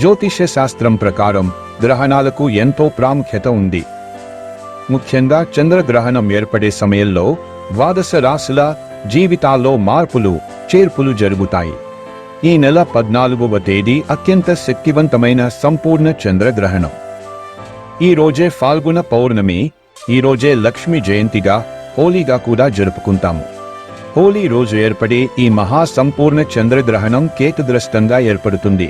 జ్యోతిష్య శాస్త్రం ప్రకారం గ్రహణాలకు ఎంతో ప్రాముఖ్యత ఉంది. ముఖ్యంగా చంద్రగ్రహణం ఏర్పడే సమయంలో ద్వాదశ రాశుల జీవితాల్లో మార్పులు చేర్పులు జరుగుతాయి. ఈ నెల పద్నాలుగవ తేదీ అత్యంత శక్తివంతమైన సంపూర్ణ చంద్రగ్రహణం. ఈ రోజే ఫాల్గుణ పౌర్ణమి ఈ రోజే లక్ష్మీ జయంతిగా హోలీగా కూడా జరుపుకుంటాము. హోలీ రోజు ఏర్పడే ఈ మహా సంపూర్ణ చంద్రగ్రహణం కేతుగ్రస్తంగా ఏర్పడుతుంది.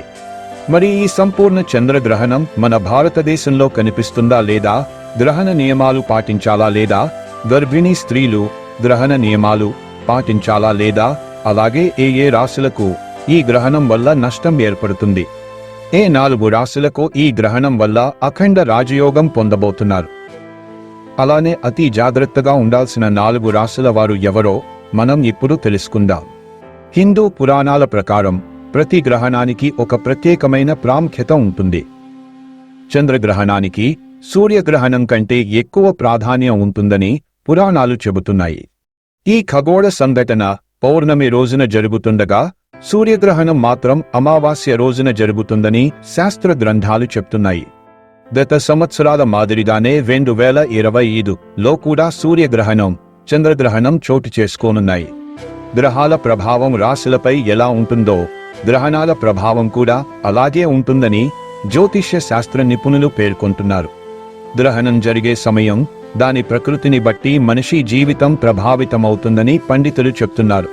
మరి ఈ సంపూర్ణ చంద్రగ్రహణం మన భారతదేశంలో కనిపిస్తుందా లేదా? గ్రహణ నియమాలు పాటించాలా లేదా? గర్భిణీ స్త్రీలు గ్రహణ నియమాలు పాటించాలా లేదా? అలాగే ఏ ఏ రాశులకు ఈ గ్రహణం వల్ల నష్టం ఏర్పడుతుంది? ఏ నాలుగు రాశులకు ఈ గ్రహణం వల్ల అఖండ రాజయోగం పొందబోతున్నారు? అలానే అతి జాగ్రత్తగా ఉండాల్సిన నాలుగు రాశుల వారు ఎవరో మనం ఇప్పుడు తెలుసుకుందాం. హిందూ పురాణాల ప్రకారం ప్రతి గ్రహణానికి ఒక ప్రత్యేకమైన ప్రాముఖ్యత ఉంటుంది. చంద్రగ్రహణానికి సూర్యగ్రహణం కంటే ఎక్కువ ప్రాధాన్యం ఉంటుందని పురాణాలు చెబుతున్నాయి. ఈ ఖగోళ సంఘటన పౌర్ణమి రోజున జరుగుతుండగా సూర్యగ్రహణం మాత్రం అమావాస్య రోజున జరుగుతుందని శాస్త్ర గ్రంథాలు చెప్తున్నాయి. గత సంవత్సరాల మాదిరిగానే రెండు వేల ఇరవై ఐదులో కూడా సూర్యగ్రహణం చంద్రగ్రహణం చోటు చేసుకోనున్నాయి. గ్రహాల ప్రభావం రాశులపై ఎలా ఉంటుందో గ్రహణాల ప్రభావం కూడా అలాగే ఉంటుందని జ్యోతిష్య శాస్త్ర నిపుణులు పేర్కొంటున్నారు. గ్రహణం జరిగే సమయం దాని ప్రకృతిని బట్టి మనిషి జీవితం ప్రభావితమవుతుందని పండితులు చెప్తున్నారు.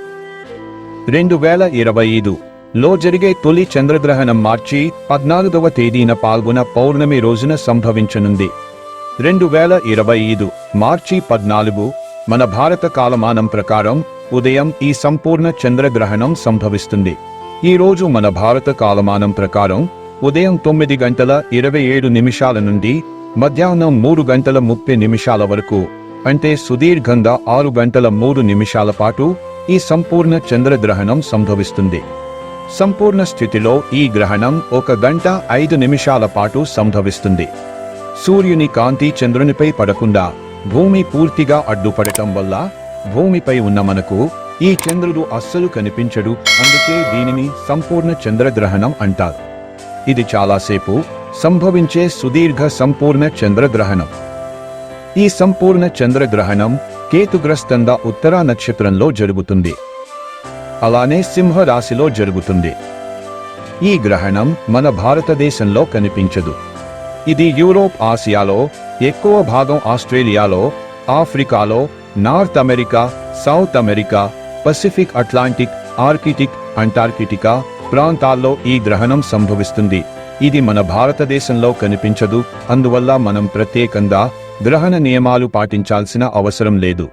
రెండు వేల ఇరవై ఐదు లో జరిగే తొలి చంద్రగ్రహణం మార్చి పద్నాలుగవ తేదీన పాల్గొన పౌర్ణమి రోజున సంభవించనుంది. రెండు వేల ఇరవై ఐదు మార్చి పద్నాలుగు మన భారత కాలమానం ప్రకారం ఉదయం ఈ సంపూర్ణ చంద్రగ్రహణం సంభవిస్తుంది. ఈ రోజు మన భారత కాలమానం ప్రకారం ఉదయం తొమ్మిది గంటల ఇరవై ఏడు నిమిషాల నుండి మధ్యాహ్నం మూడు గంటల ముప్పై నిమిషాల వరకు అంటే సుదీర్ఘంగా ఆరు గంటల మూడు నిమిషాల పాటు ఈ సంపూర్ణ చంద్రగ్రహణం సంభవిస్తుంది. సంపూర్ణ స్థితిలో ఈ గ్రహణం ఒక గంట ఐదు నిమిషాల పాటు సంభవిస్తుంది. సూర్యుని కాంతి చంద్రునిపై పడకుండా భూమి పూర్తిగా అడ్డుపడటం వల్ల భూమిపై ఉన్న మనకు ఈ చంద్రుడు అస్సలు కనిపించడు అందుకే దీనిని సంపూర్ణ చంద్రగ్రహణం అంటారు. ఇది చాలాసేపు సంభవించే సుదీర్ఘ సంపూర్ణ చంద్రగ్రహణం. ఈ సంపూర్ణ చంద్రగ్రహణం కేతుగ్రస్తంగా ఉత్తర నక్షత్రంలో జరుగుతుంది. అలానే సింహ రాశిలో జరుగుతుంది. ఈ గ్రహణం మన భారతదేశంలో కనిపించదు. ఇది యూరోప్ ఆసియాలో ఎక్కువ భాగం ఆస్ట్రేలియాలో ఆఫ్రికాలో North America South America Pacific Atlantic Arctic Antarctica ప్రాంతాల్లో ఈ గ్రహణం సంభవిస్తుంది. ఇది మన భారతదేశంలో కనిపించదు. అందువల్ల మనం ప్రత్యేకంగా గ్రహణ నియమాలు పాటించాల్సిన అవసరం లేదు.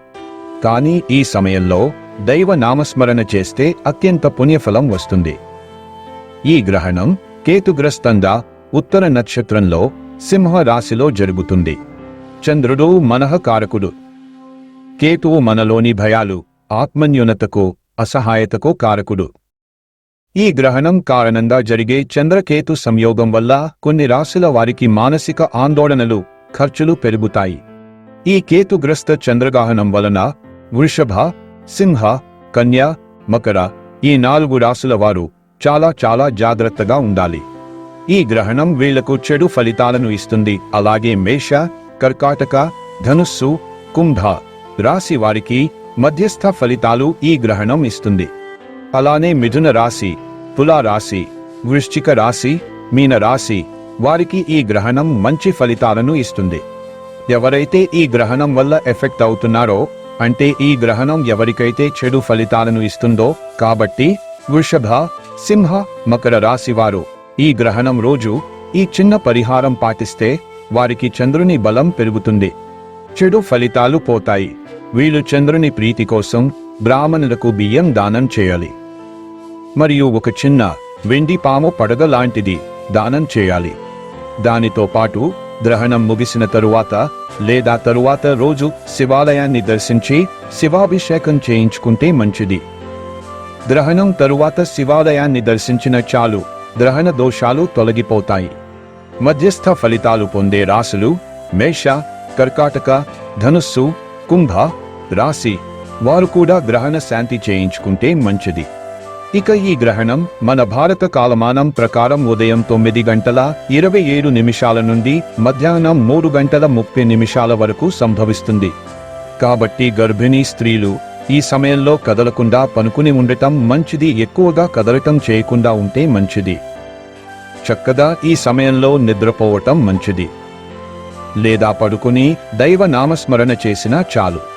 కానీ ఈ సమయంలో దైవ నామస్మరణ చేస్తే అత్యంత పుణ్యఫలం వస్తుంది. ఈ గ్రహణం కేతుగ్రస్తంగా ఉత్తర నక్షత్రంలో సింహ రాశిలో జరుగుతుంది. చంద్రుడు మనఃకారకుడు. కేతువు మనలోని భయాలు. ఆత్మన్యూనతకు అసహాయతకు కారకుడు. ఈ గ్రహణం కారణంగా జరిగే చంద్రకేతు సంయోగం వల్ల కొన్ని రాశుల వారికి మానసిక ఆందోళనలు ఖర్చులు పెరుగుతాయి. ఈ కేతుగ్రస్త చంద్రగ్రహణం వలన వృషభ సింహ కన్య మకర ఈ నాలుగు రాశుల వారు చాలా చాలా జాగ్రత్తగా ఉండాలి. ఈ గ్రహణం వీళ్ళకు చెడు ఫలితాలను ఇస్తుంది. అలాగే మేష కర్కాటక ధనుస్సు కుంభ రాశి వారికి మధ్యస్థ ఫలితాలు ఈ గ్రహణం ఇస్తుంది. అలానే మిథున రాశి తులా రాశి వృశ్చిక రాశి మీన రాశి వారికి ఈ గ్రహణం మంచి ఫలితాలను ఇస్తుంది. ఎవరైతే ఈ గ్రహణం వల్ల ఎఫెక్ట్ అవుతున్నారో అంటే ఈ గ్రహణం ఎవరికైతే చెడు ఫలితాలను ఇస్తుందో కాబట్టి వృషభ సింహ మకర రాశి వారు ఈ గ్రహణం రోజు ఈ చిన్న పరిహారం పాటిస్తే వారికి చంద్రుని బలం పెరుగుతుంది. చెడు ఫలితాలు పోతాయి. వీళ్ళు చంద్రుని ప్రీతి కోసం బ్రాహ్మణులకు బియ్యం దానం చేయాలి. మరియు ఒక చిన్న వెండి పాము పడగ లాంటిది దానం చేయాలి. దానితో పాటు గ్రహణం ముగిసిన తరువాత లేదా తరువాత రోజు శివాలయాన్ని దర్శించి శివాభిషేకం చేయించుకుంటే మంచిది. గ్రహణం తరువాత శివాలయాన్ని దర్శించిన చాలు గ్రహణ దోషాలు తొలగిపోతాయి. మధ్యస్థ ఫలితాలు పొందే రాసులు మేష కర్కాటక ధనుస్సు కుంభ రాశి వారు కూడా గ్రహణ శాంతి చేయించుకుంటే మంచిది. ఇక ఈ గ్రహణం మన భారత కాలమానం ప్రకారం ఉదయం తొమ్మిది గంటల ఇరవై ఏడు నిమిషాల నుండి మధ్యాహ్నం మూడు గంటల ముప్పై నిమిషాల వరకు సంభవిస్తుంది. కాబట్టి గర్భిణీ స్త్రీలు ఈ సమయంలో కదలకుండా పనుకుని ఉండటం మంచిది ఎక్కువగా కదలటం చేయకుండా ఉంటే మంచిది. చక్కగా ఈ సమయంలో నిద్రపోవటం మంచిది. లేదా పడుకుని దైవ నామస్మరణ చేసినా చాలు.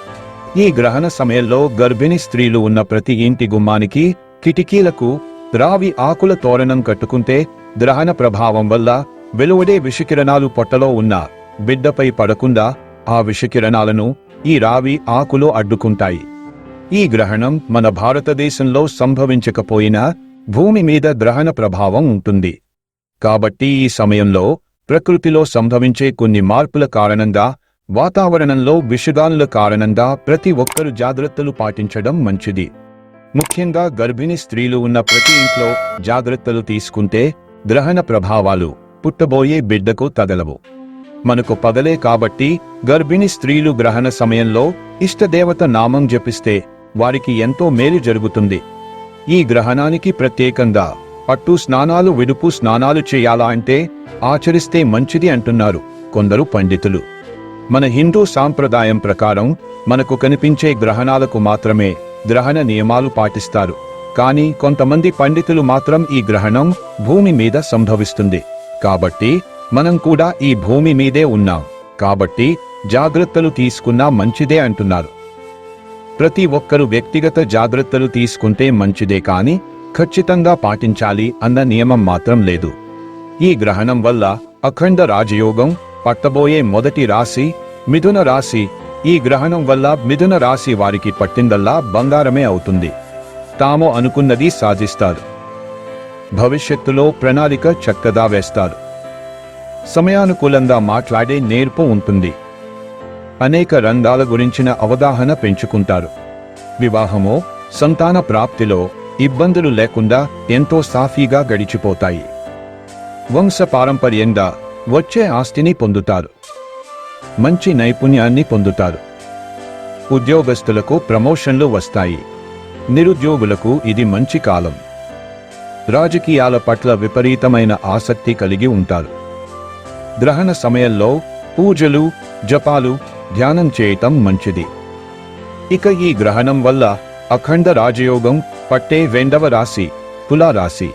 ఈ గ్రహణ సమయంలో గర్భిణీ స్త్రీలు ఉన్న ప్రతి ఇంటి గుమ్మానికి కిటికీలకు రావి ఆకుల తోరణం కట్టుకుంటే గ్రహణ ప్రభావం వల్ల వెలువడే విషకిరణాలు పొట్టలో ఉన్న బిడ్డపై పడకుండా ఆ విషకిరణాలను ఈ రావి ఆకులు అడ్డుకుంటాయి. ఈ గ్రహణం మన భారతదేశంలో సంభవించకపోయినా భూమి మీద గ్రహణ ప్రభావం ఉంటుంది. కాబట్టి ఈ సమయంలో ప్రకృతిలో సంభవించే కొన్ని మార్పుల కారణంగా వాతావరణంలో విషగాలుల కారణంగా ప్రతి ఒక్కరు జాగ్రత్తలు పాటించడం మంచిది. ముఖ్యంగా గర్భిణీ స్త్రీలు ఉన్న ప్రతి ఇంట్లో జాగ్రత్తలు తీసుకుంటే గ్రహణ ప్రభావాలు పుట్టబోయే బిడ్డకు తగలవు. మనకు పగలే కాబట్టి గర్భిణీ స్త్రీలు గ్రహణ సమయంలో ఇష్టదేవత నామం జపిస్తే వారికి ఎంతో మేలు జరుగుతుంది. ఈ గ్రహణానికి ప్రత్యేకంగా పట్టు స్నానాలు విడుపు స్నానాలు చేయాలా అంటే ఆచరిస్తే మంచిది అంటున్నారు కొందరు పండితులు. మన హిందూ సాంప్రదాయం ప్రకారం మనకు కనిపించే గ్రహణాలకు మాత్రమే గ్రహణ నియమాలు పాటిస్తారు. కానీ కొంతమంది పండితులు మాత్రం ఈ గ్రహణం భూమి మీద సంభవిస్తుంది. కాబట్టి మనం కూడా ఈ భూమి మీదే ఉన్నాం. కాబట్టి జాగ్రత్తలు తీసుకున్నా మంచిదే అంటున్నారు. ప్రతి ఒక్కరు వ్యక్తిగత జాగ్రత్తలు తీసుకుంటే మంచిదే కాని ఖచ్చితంగా పాటించాలి అన్న నియమం మాత్రం లేదు. ఈ గ్రహణం వల్ల అఖండ రాజయోగం పట్టబోయే మొదటి రాశి మిథున రాశి. ఈ గ్రహణం వల్ల మిథున రాశి వారికి పట్టిందల్లా బంగారమే అవుతుంది. తాము అనుకున్నది సాధిస్తారు. భవిష్యత్తులో ప్రణాళిక చక్కగా వేస్తారు. సమయానుకూలంగా మాట్లాడే నేర్పు ఉంటుంది. అనేక రంగాల గురించిన అవగాహన పెంచుకుంటారు. వివాహమో సంతాన ప్రాప్తిలో ఇబ్బందులు లేకుండా ఎంతో సాఫీగా గడిచిపోతాయి. వంశ పారంపర్యంగా వచ్చే ఆస్తిని పొందుతారు. మంచి నైపుణ్యాన్ని పొందుతారు. ఉద్యోగస్తులకు ప్రమోషన్లు వస్తాయి. నిరుద్యోగులకు ఇది మంచి కాలం. రాజకీయాల పట్ల విపరీతమైన ఆసక్తి కలిగి ఉంటారు. గ్రహణ సమయంలో పూజలు జపాలు ధ్యానం చేయటం మంచిది. ఇక ఈ గ్రహణం వల్ల అఖండ రాజయోగం పట్టే రెండవ రాశి తులారాశి.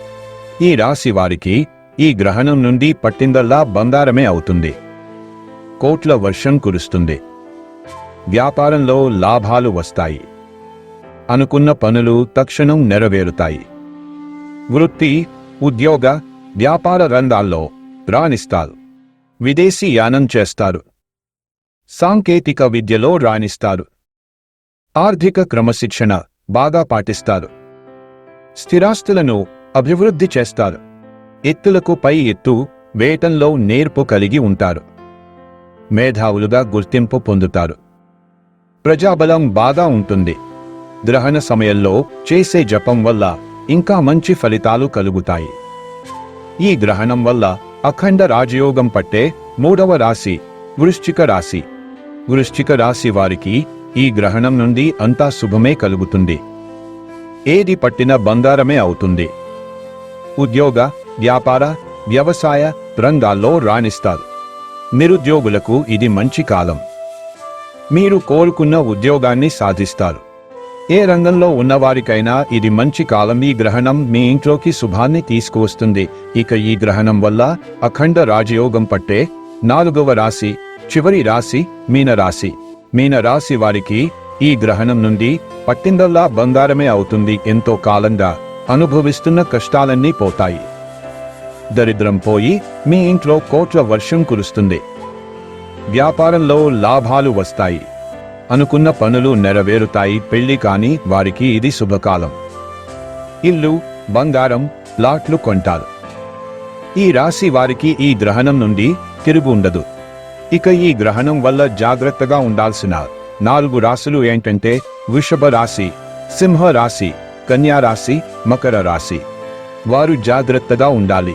ఈ రాశి వారికి ఈ గ్రహణం నుండి పట్టిందల్లా బంగారమే అవుతుంది. కోట్ల వర్షం కురుస్తుంది. వ్యాపారంలో లాభాలు వస్తాయి. అనుకున్న పనులు తక్షణం నెరవేరుతాయి. వృత్తి ఉద్యోగ వ్యాపార రంగాల్లో రాణిస్తారు. విదేశీ యానం చేస్తారు. సాంకేతిక విద్యలో రాణిస్తారు. ఆర్థిక క్రమశిక్షణ బాగా పాటిస్తారు. స్థిరాస్తులను అభివృద్ధి చేస్తారు. ఎత్తులకు పై ఎత్తు వేటంలో నేర్పు కలిగి ఉంటారు. మేధావులుగా గుర్తింపు పొందుతారు. ప్రజాబలం బాగా ఉంటుంది. గ్రహణ సమయంలో చేసే జపం వల్ల ఇంకా మంచి ఫలితాలు కలుగుతాయి. ఈ గ్రహణం వల్ల అఖండ రాజయోగం పట్టే మూడవ రాశి వృశ్చిక రాశి. వృశ్చిక రాశి వారికి ఈ గ్రహణం నుండి అంతా శుభమే కలుగుతుంది. ఏది పట్టిన బంగారమే అవుతుంది. ఉద్యోగ వ్యాపార వ్యవసాయ రంగాల్లో రాణిస్తారు. నిరుద్యోగులకు ఇది మంచి కాలం. మీరు కోరుకున్న ఉద్యోగాన్ని సాధిస్తారు. ఏ రంగంలో ఉన్నవారికైనా ఇది మంచి కాలం. ఈ గ్రహణం మీ ఇంట్లోకి శుభాన్ని తీసుకువస్తుంది. ఇక ఈ గ్రహణం వల్ల అఖండ రాజయోగం పట్టే నాలుగవ రాశి చివరి రాశి మీన రాశి మీన రాశి వారికి ఈ గ్రహణం నుండి పట్టిందల్లా బంగారమే అవుతుంది. ఎంతో కాలంగా అనుభవిస్తున్న కష్టాలన్నీ పోతాయి. దరిద్రం పోయి మీ ఇంట్లో కోట్ల వర్షం కురుస్తుంది. వ్యాపారంలో లాభాలు వస్తాయి. అనుకున్న పనులు నెరవేరుతాయి. పెళ్ళి కాని వారికి ఇది శుభకాలం. ఇల్లు బంగారం ప్లాట్లు కొంటారు. ఈ రాశి వారికి ఈ గ్రహణం నుండి తిరుగు ఉండదు. ఇక ఈ గ్రహణం వల్ల జాగ్రత్తగా ఉండాల్సిన నాలుగు రాశులు ఏంటంటే వృషభ రాశి సింహ రాశి కన్యా రాశి మకర రాశి. వారు జాగ్రత్తగా ఉండాలి.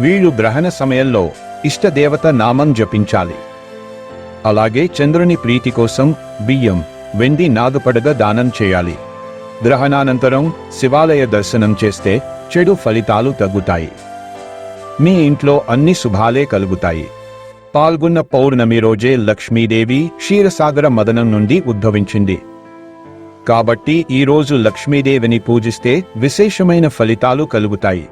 వీళ్ళు గ్రహణ సమయంలో ఇష్టదేవత నామం జపించాలి. అలాగే చంద్రుని ప్రీతి కోసం బియ్యం వెండి నాగపడగ దానం చేయాలి. గ్రహణానంతరం శివాలయ దర్శనం చేస్తే చెడు ఫలితాలు తగ్గుతాయి. మీ ఇంట్లో అన్ని శుభాలే కలుగుతాయి. పాల్గొన్న పౌర్ణమి రోజే లక్ష్మీదేవి క్షీరసాగర మదనం నుండి ఉద్భవించింది. కాబట్టి ఈరోజు లక్ష్మీదేవిని పూజిస్తే విశేషమైన ఫలితాలు కలుగుతాయి.